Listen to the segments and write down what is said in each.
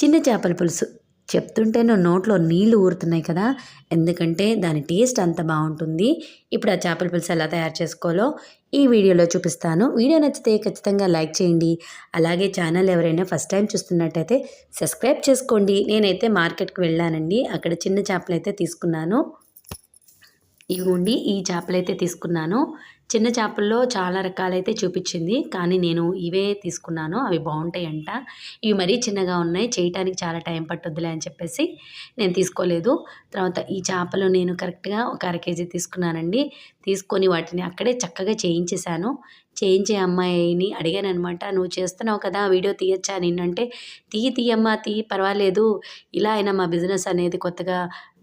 చిన్న చేపల పులుసు. చెప్తుంటేనే నోట్లో నీళ్ళు ఊరుతున్నాయి కదా. ఎందుకంటే దాని టేస్ట్ అంత బాగుంటుంది. ఇప్పుడు ఆ చేపల పులుసు ఎలా తయారు చేసుకోవాలో ఈ వీడియోలో చూపిస్తాను. వీడియో నచ్చితే ఖచ్చితంగా లైక్ చేయండి. అలాగే ఛానల్ ఎవరైనా ఫస్ట్ టైం చూస్తున్నట్టయితే సబ్స్క్రైబ్ చేసుకోండి. నేనైతే మార్కెట్కి వెళ్ళానండి. అక్కడ చిన్న చేపలు అయితే తీసుకున్నాను. ఇవ్వండి ఈ చేపలు అయితే తీసుకున్నాను. చిన్న చేపల్లో చాలా రకాలైతే చూపించింది. కానీ నేను ఇవే తీసుకున్నాను. అవి బాగుంటాయంట ఇవి మరీ చిన్నగా ఉన్నాయి. చేయటానికి చాలా టైం పట్టుద్దిలే అని చెప్పేసి నేను తీసుకోలేదు. తర్వాత ఈ చేపలు నేను కరెక్ట్గా ఒక అర కేజీ తీసుకున్నానండి. తీసుకొని వాటిని అక్కడే చక్కగా చేయించేశాను. చేయించే అమ్మాయిని అడిగాను అనమాట నువ్వు చేస్తున్నావు కదా వీడియో తీయచ్చా నిన్నంటే? తీయి తీయమ్మా తీయి పర్వాలేదు. ఇలా అయినా మా బిజినెస్ అనేది కొత్తగా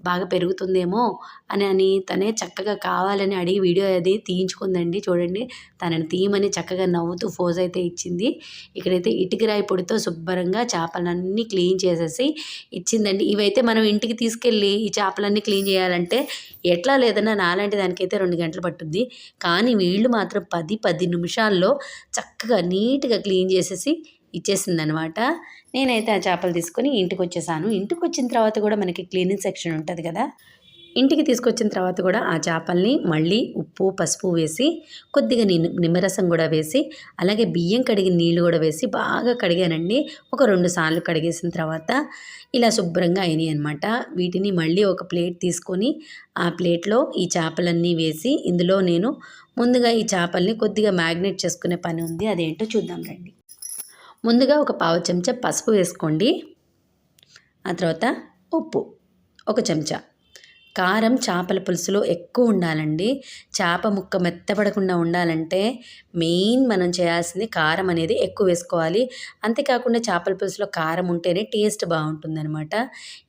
బాగా పెరుగుతుందేమో అని అని తనే చక్కగా కావాలని అడిగి వీడియో అది తీయించుకుందండి చూడండి. తనని తీయమని చక్కగా నవ్వుతూ ఫోజ్ అయితే ఇచ్చింది. ఇక్కడైతే ఇటుకరాయి పొడితో శుభ్రంగా చేపలన్నీ క్లీన్ చేసేసి ఇచ్చిందండి. ఇవైతే మనం ఇంటికి తీసుకెళ్ళి ఈ చేపలన్నీ క్లీన్ చేయాలంటే ఎట్లా లేదన్నా నాలాంటి దానికైతే రెండు గంటలు పట్టుద్ది. కానీ వీళ్ళు మాత్రం పది పది నిమిషాల్లో చక్కగా నీట్గా క్లీన్ చేసేసి ఇచ్చేసిందనమాట. నేనైతే ఆ చేపలు తీసుకొని ఇంటికి వచ్చేసాను ఇంటికి వచ్చిన తర్వాత కూడా మనకి క్లీనింగ్ సెక్షన్ ఉంటుంది కదా? ఇంటికి తీసుకొచ్చిన తర్వాత కూడా ఆ చేపల్ని మళ్ళీ ఉప్పు పసుపు వేసి కొద్దిగా నిమ్మరసం కూడా వేసి అలాగే బియ్యం కడిగిన నీళ్ళు కూడా వేసి బాగా కడిగానండి. ఒక రెండు సార్లు కడిగేసిన తర్వాత ఇలా శుభ్రంగా అయినాయి అనమాట వీటిని మళ్ళీ ఒక ప్లేట్ తీసుకొని ఆ ప్లేట్లో ఈ చేపలన్నీ వేసి ఇందులో నేను ముందుగా ఈ చేపల్ని కొద్దిగా మ్యాగ్నేట్ చేసుకునే పని ఉంది. అదేంటో చూద్దాం రండి. ముందుగా ఒక పావు చెంచా పసుపు వేసుకోండి. ఆ తర్వాత ఉప్పు ఒక చెంచా. కారం చేపల పులుసులో ఎక్కువ ఉండాలండి. చేప ముక్క మెత్తపడకుండా ఉండాలంటే మెయిన్ మనం చేయాల్సింది కారం అనేది ఎక్కువ వేసుకోవాలి. అంతేకాకుండా చేపల పులుసులో కారం ఉంటేనే టేస్ట్ బాగుంటుందనమాట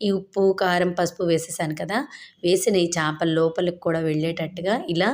ఈ ఉప్పు కారం పసుపు వేసేసాను కదా. వేసిన ఈ చేపల లోపలికి కూడా వెళ్ళేటట్టుగా ఇలా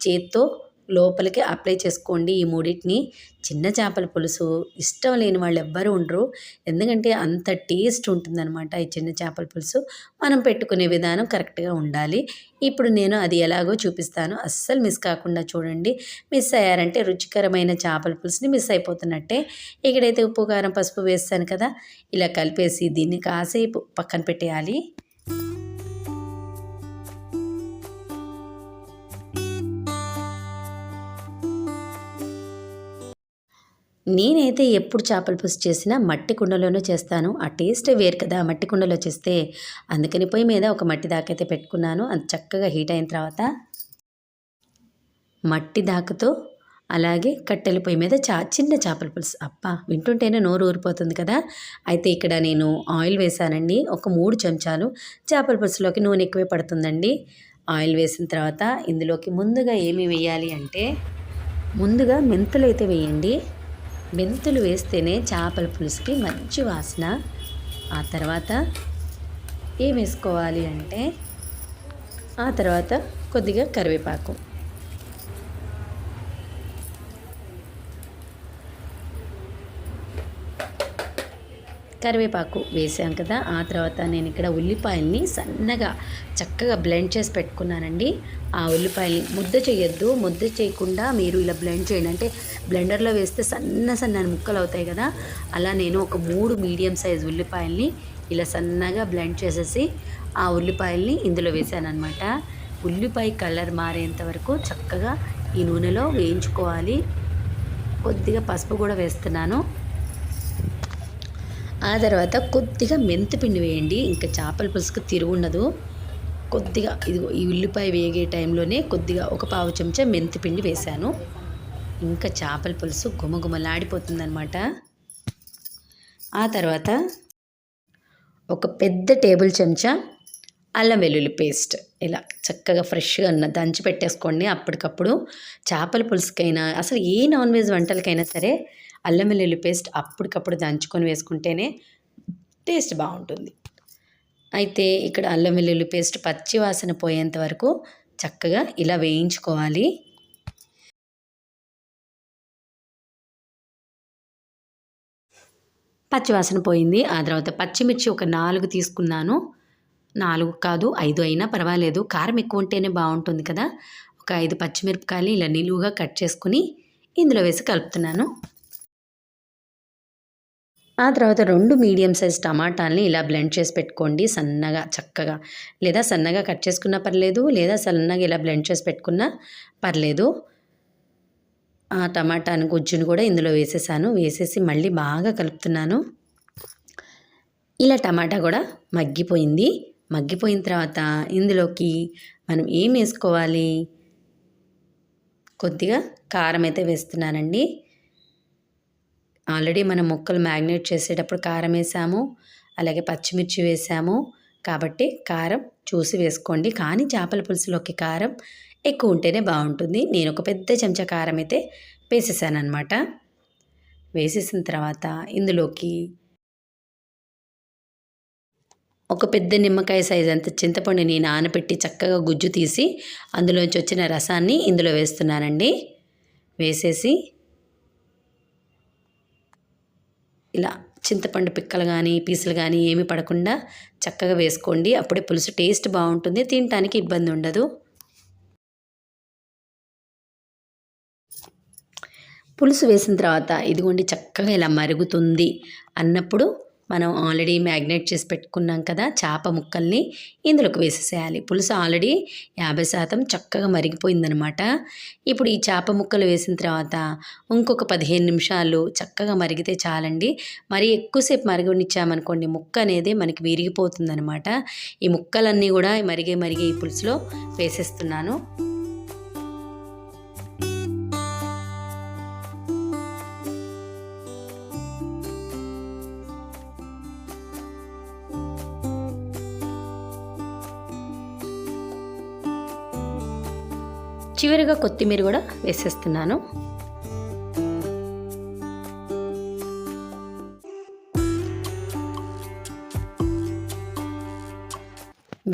చేత్తో లోపలికి అప్లై చేసుకోండి ఈ మూడింటిని. చిన్న చేపల పులుసు ఇష్టం లేని వాళ్ళు ఎవ్వరు ఉండరు. ఎందుకంటే అంత టేస్ట్ ఉంటుందన్నమాట ఈ చిన్న చేపల పులుసు. మనం పెట్టుకునే విధానం కరెక్ట్గా ఉండాలి. ఇప్పుడు నేను అది ఎలాగో చూపిస్తాను. అస్సలు మిస్ కాకుండా చూడండి. మిస్ అయ్యారంటే రుచికరమైన చేపల పులుసుని మిస్ అయిపోతున్నట్టే. ఇక్కడైతే ఉప్పు కారం పసుపు వేస్తాను కదా. ఇలా కలిపేసి దీన్ని కాసేపు పక్కన పెట్టేయాలి. నేనైతే ఎప్పుడు చేపల పులుసు చేసినా మట్టి కుండలోనే చేస్తాను. ఆ టేస్టే వేరు కదా మట్టి కుండలో చేస్తే. అందుకని పొయ్యి మీద ఒక మట్టి దాకైతే పెట్టుకున్నాను. అది చక్కగా హీట్ అయిన తర్వాత మట్టి దాకతో అలాగే కట్టెల పొయ్యి మీద చా చిన్న చేపల పులుసు. అప్ప వింటుంటేనే నోరు ఊరిపోతుంది కదా. అయితే ఇక్కడ నేను ఆయిల్ వేసానండి ఒక మూడు చెంచాలు చేపల పులుసులోకి నూనె ఎక్కువే పడుతుందండి. ఆయిల్ వేసిన తర్వాత ఇందులోకి ముందుగా ఏమి వేయాలి అంటే ముందుగా మెంతులు అయితే వేయండి. మెంతులు వేస్తేనే చేపల పులుసుకి మంచి వాసన. ఆ తర్వాత ఏం వేసుకోవాలి అంటే ఆ తర్వాత కొద్దిగా కరివేపాకు. కరివేపాకు వేసాం కదా ఆ తర్వాత నేను ఇక్కడ ఉల్లిపాయల్ని సన్నగా చక్కగా బ్లెండ్ చేసి పెట్టుకున్నానండి. ఆ ఉల్లిపాయల్ని ముద్ద చేయొద్దు ముద్ద చేయకుండా మీరు ఇలా బ్లెండ్ చేయండి. అంటే బ్లెండర్లో వేస్తే సన్న సన్న ముక్కలు అవుతాయి కదా అలా నేను ఒక మూడు మీడియం సైజ్ ఉల్లిపాయల్ని ఇలా సన్నగా బ్లెండ్ చేసేసి ఆ ఉల్లిపాయల్ని ఇందులో వేసాను అనమాట ఉల్లిపాయ కలర్ మారేంత వరకు చక్కగా ఈ నూనెలో వేయించుకోవాలి. కొద్దిగా పసుపు కూడా వేస్తున్నాను. ఆ తర్వాత కొద్దిగా మెంతిపిండి వేయండి. ఇంకా చేపల పులుసుకు తిరుగుండదు. కొద్దిగా ఇది ఈ ఉల్లిపాయ వేగే టైంలోనే కొద్దిగా ఒక పావు చెంచా మెంతిపిండి వేశాను. ఇంకా చేపల పులుసు గుమగుమలాడిపోతుందనమాట ఆ తర్వాత ఒక పెద్ద టేబుల్ చెంచా అల్లం వెల్లుల్లి పేస్ట్. ఇలా చక్కగా ఫ్రెష్గా ఉన్న దంచి పెట్టేసుకోండి. అప్పటికప్పుడు చేపల పులుసుకైనా అసలు ఏ నాన్ వెజ్ వంటలకైనా సరే అల్లం వెల్లుల్లి పేస్ట్ అప్పటికప్పుడు దంచుకొని వేసుకుంటేనే టేస్ట్ బాగుంటుంది. అయితే ఇక్కడ అల్లం వెల్లుల్లి పేస్ట్ పచ్చి వాసన పోయేంత వరకు చక్కగా ఇలా వేయించుకోవాలి. పచ్చివాసన పోయింది. ఆ తర్వాత పచ్చిమిర్చి ఒక నాలుగు తీసుకున్నాను. నాలుగు కాదు ఐదు అయినా పర్వాలేదు. కారం ఎక్కువ ఉంటేనే బాగుంటుంది కదా. ఒక ఐదు పచ్చిమిరపకాయలు ఇలా నిలువుగా కట్ చేసుకుని ఇందులో వేసి కలుపుతున్నాను. ఆ తర్వాత రెండు మీడియం సైజ్ టమాటాలని ఇలా బ్లెండ్ చేసి పెట్టుకోండి. సన్నగా చక్కగా. లేదా సన్నగా కట్ చేసుకున్నా పర్లేదు లేదా సన్నగా ఇలా బ్లెండ్ చేసి పెట్టుకున్నా పర్లేదు. ఆ టమాటాను గుజ్జును కూడా ఇందులో వేసేసాను. వేసేసి మళ్ళీ బాగా కలుపుతున్నాను. ఇలా టమాటా కూడా మగ్గిపోయింది. మగ్గిపోయిన తర్వాత ఇందులోకి మనం ఏం వేసుకోవాలి? కొద్దిగా కారం అయితే వేస్తున్నానండి. ఆల్రెడీ మనం ముక్కలు మ్యాగ్నేట్ చేసేటప్పుడు కారం వేసాము అలాగే పచ్చిమిర్చి వేసాము. కాబట్టి కారం చూసి వేసుకోండి. కానీ చేపల పులుసులోకి కారం ఎక్కువ ఉంటేనే బాగుంటుంది. నేను ఒక పెద్ద చెంచా కారం అయితే వేసేసాను అనమాట వేసేసిన తర్వాత ఇందులోకి ఒక పెద్ద నిమ్మకాయ సైజ్ అంత చింతపండుని నానబెట్టి చక్కగా గుజ్జు తీసి అందులోంచి వచ్చిన రసాన్ని ఇందులో వేస్తున్నానండి. వేసేసి ఇలా చింతపండు పిక్కలు కానీ పీసులు కానీ ఏమి పడకుండా చక్కగా వేసుకోండి. అప్పుడే పులుసు టేస్ట్ బాగుంటుంది. తినటానికి ఇబ్బంది ఉండదు. పులుసు వేసిన తర్వాత ఇదిగోండి చక్కగా ఇలా మరుగుతుంది అన్నప్పుడు మనం ఆల్రెడీ మ్యాగ్నేట్ చేసి పెట్టుకున్నాం కదా చేప ముక్కల్ని ఇందులోకి వేసేసేయాలి. పులుసు ఆల్రెడీ యాభై శాతం చక్కగా మరిగిపోయిందనమాట. ఇప్పుడు ఈ చేప ముక్కలు వేసిన తర్వాత ఇంకొక పదిహేను నిమిషాలు చక్కగా మరిగితే చాలండి. మరి ఎక్కువసేపు మరగనిచ్చామనుకోండి ముక్క అనేది మనకి విరిగిపోతుందనమాట. ఈ ముక్కలన్నీ కూడా మరిగే మరిగే ఈ పులుసులో వేసేస్తున్నాను. చివరిగా కొత్తిమీర కూడా వేసేస్తున్నాను.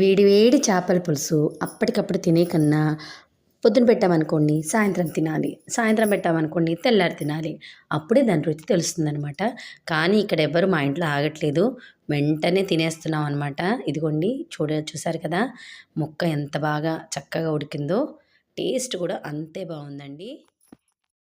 వేడి వేడి చేపల పులుసు అప్పటికప్పుడు తినే కన్నా పొద్దున పెట్టామనుకోండి సాయంత్రం తినాలి సాయంత్రం పెట్టామనుకోండి తెల్లారి తినాలి. అప్పుడే దాని రుచి తెలుస్తుందనమాట కానీ ఇక్కడ ఎవ్వరు మా ఇంట్లో ఆగట్లేదు. వెంటనే తినేస్తున్నాం అనమాట ఇదిగోండి చూడ చూసారు కదా ముక్క ఎంత బాగా చక్కగా ఉడికిందో. టేస్ట్ కూడా అంతే బాగుందండి.